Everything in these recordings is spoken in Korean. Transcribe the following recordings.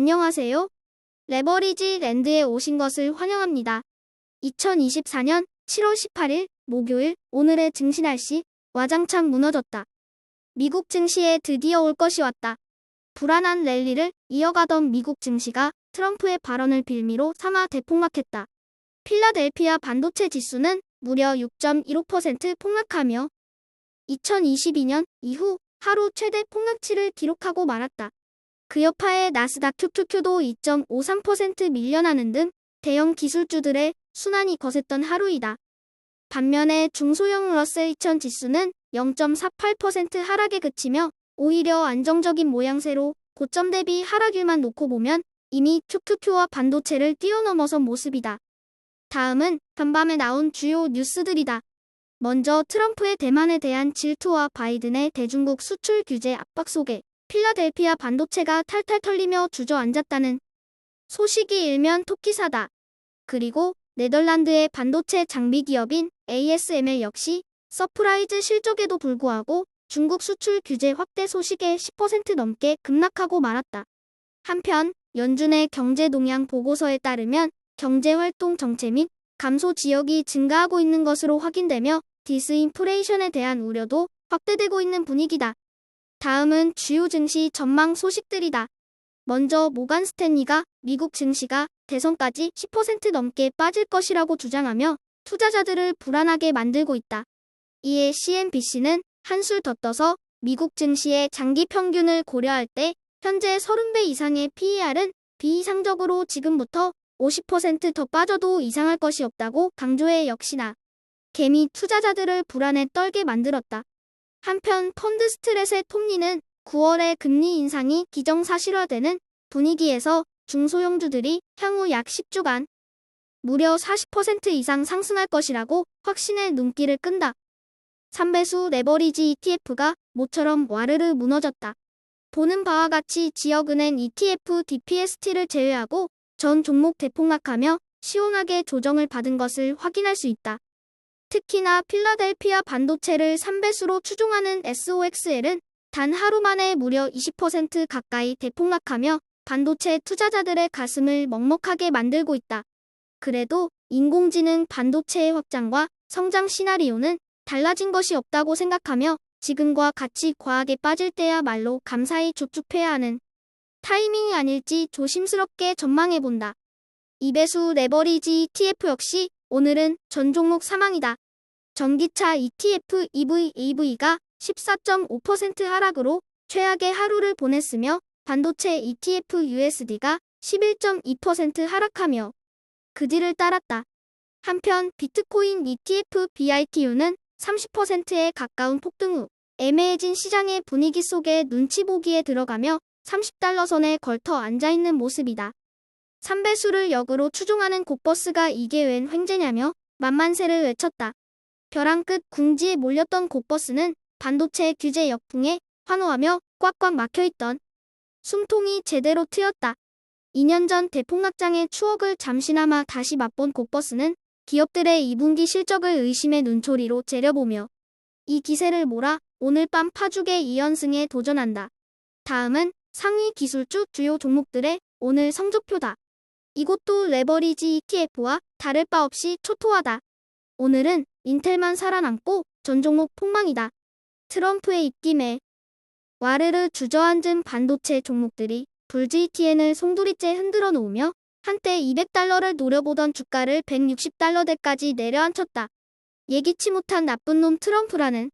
안녕하세요. 레버리지 랜드에 오신 것을 환영합니다. 2024년 7월 18일 목요일 오늘의 증시 날씨 와장창 무너졌다. 미국 증시에 드디어 올 것이 왔다. 불안한 랠리를 이어가던 미국 증시가 트럼프의 발언을 빌미로 삼아 대폭락했다. 필라델피아 반도체 지수는 무려 6.15% 폭락하며 2022년 이후 하루 최대 폭락치를 기록하고 말았다. 그 여파에 나스닥 QQQ도 2.53% 밀려나는 등 대형 기술주들의 순환이 거셌던 하루이다. 반면에 중소형 러셀 2000 지수는 0.48% 하락에 그치며 오히려 안정적인 모양새로 고점 대비 하락일만 놓고 보면 이미 QQQ와 반도체를 뛰어넘어선 모습이다. 다음은 간밤에 나온 주요 뉴스들이다. 먼저 트럼프의 대만에 대한 질투와 바이든의 대중국 수출 규제 압박 속에 필라델피아 반도체가 탈탈 털리며 주저앉았다는 소식이 일면 토끼사다. 그리고 네덜란드의 반도체 장비 기업인 ASML 역시 서프라이즈 실적에도 불구하고 중국 수출 규제 확대 소식에 10% 넘게 급락하고 말았다. 한편 연준의 경제 동향 보고서에 따르면 경제 활동 정체 및 감소 지역이 증가하고 있는 것으로 확인되며 디스인플레이션에 대한 우려도 확대되고 있는 분위기다. 다음은 주요 증시 전망 소식들이다. 먼저 모간 스탠리가 미국 증시가 대선까지 10% 넘게 빠질 것이라고 주장하며 투자자들을 불안하게 만들고 있다. 이에 CNBC는 한술 더 떠서 미국 증시의 장기 평균을 고려할 때 현재 30배 이상의 PER은 비이상적으로 지금부터 50%더 빠져도 이상할 것이 없다고 강조해 역시나 개미 투자자들을 불안에 떨게 만들었다. 한편 펀드 스트레스의 톱니는 9월에 금리 인상이 기정사실화되는 분위기에서 중소형주들이 향후 약 10주간 무려 40% 이상 상승할 것이라고 확신의 눈길을 끈다. 3배수 레버리지 ETF가 모처럼 와르르 무너졌다. 보는 바와 같이 지역은행 ETF DPST를 제외하고 전 종목 대폭락하며 시원하게 조정을 받은 것을 확인할 수 있다. 특히나 필라델피아 반도체를 3배수로 추종하는 SOXL은 단 하루 만에 무려 20% 가까이 대폭락하며 반도체 투자자들의 가슴을 먹먹하게 만들고 있다. 그래도 인공지능 반도체의 확장과 성장 시나리오는 달라진 것이 없다고 생각하며 지금과 같이 과하게 빠질 때야말로 감사히 줍줍해야 하는 타이밍이 아닐지 조심스럽게 전망해본다. 이배수 레버리지 ETF 역시 오늘은 전 종목 사망이다. 전기차 ETF EV AV가 14.5% 하락으로 최악의 하루를 보냈으며 반도체 ETF USD가 11.2% 하락하며 그 뒤를 따랐다. 한편 비트코인 ETF BITU는 30%에 가까운 폭등 후 애매해진 시장의 분위기 속에 눈치 보기에 들어가며 30달러 선에 걸터 앉아있는 모습이다. 3배수를 역으로 추종하는 곧버스가 이게 웬 횡재냐며 만만세를 외쳤다. 벼랑 끝 궁지에 몰렸던 곧버스는 반도체 규제 역풍에 환호하며 꽉꽉 막혀있던 숨통이 제대로 트였다. 2년 전 대폭락장의 추억을 잠시나마 다시 맛본 곧버스는 기업들의 2분기 실적을 의심의 눈초리로 째려보며 이 기세를 몰아 오늘 밤 파죽의 2연승에 도전한다. 다음은 상위 기술주 주요 종목들의 오늘 성적표다. 이것도 레버리지 ETF와 다를 바 없이 초토화다. 오늘은 인텔만 살아남고 전 종목 폭망이다. 트럼프의 입김에 와르르 주저앉은 반도체 종목들이 불GTN을 송두리째 흔들어 놓으며 한때 200달러를 노려보던 주가를 160달러대까지 내려앉혔다. 예기치 못한 나쁜 놈 트럼프라는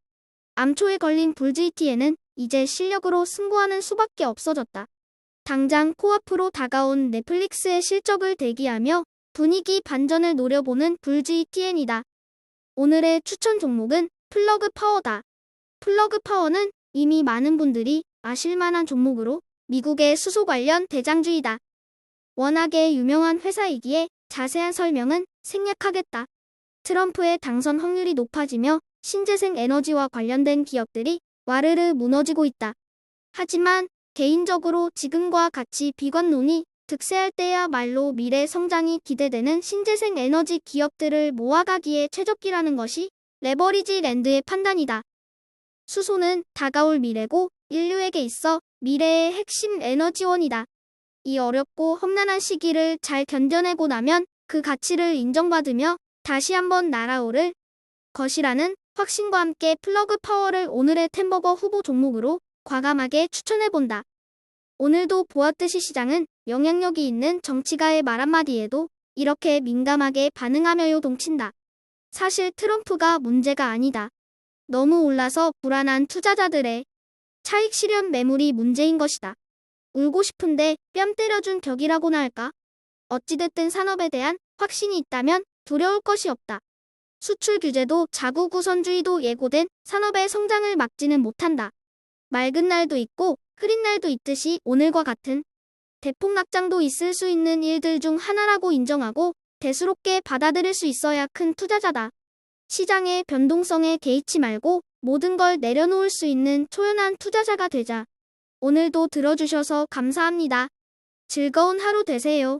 암초에 걸린 불GTN은 이제 실력으로 승부하는 수밖에 없어졌다. 당장 코앞으로 다가온 넷플릭스의 실적을 대기하며 분위기 반전을 노려보는 불GTN이다. 오늘의 추천 종목은 플러그 파워다. 플러그 파워는 이미 많은 분들이 아실만한 종목으로 미국의 수소 관련 대장주이다. 워낙에 유명한 회사이기에 자세한 설명은 생략하겠다. 트럼프의 당선 확률이 높아지며 신재생 에너지와 관련된 기업들이 와르르 무너지고 있다. 하지만 개인적으로 지금과 같이 비관론이 득세할 때야말로 미래 성장이 기대되는 신재생 에너지 기업들을 모아가기에 최적기라는 것이 레버리지 랜드의 판단이다. 수소는 다가올 미래고 인류에게 있어 미래의 핵심 에너지원이다. 이 어렵고 험난한 시기를 잘 견뎌내고 나면 그 가치를 인정받으며 다시 한번 날아오를 것이라는 확신과 함께 플러그 파워를 오늘의 템버거 후보 종목으로 과감하게 추천해본다. 오늘도 보았듯이 시장은 영향력이 있는 정치가의 말 한마디에도 이렇게 민감하게 반응하며 요동친다. 사실 트럼프가 문제가 아니다. 너무 올라서 불안한 투자자들의 차익 실현 매물이 문제인 것이다. 울고 싶은데 뺨 때려준 격이라고나 할까? 어찌됐든 산업에 대한 확신이 있다면 두려울 것이 없다. 수출 규제도 자국 우선주의도 예고된 산업의 성장을 막지는 못한다. 맑은 날도 있고 흐린 날도 있듯이 오늘과 같은 대폭락장도 있을 수 있는 일들 중 하나라고 인정하고 대수롭게 받아들일 수 있어야 큰 투자자다. 시장의 변동성에 개의치 말고 모든 걸 내려놓을 수 있는 초연한 투자자가 되자. 오늘도 들어주셔서 감사합니다. 즐거운 하루 되세요.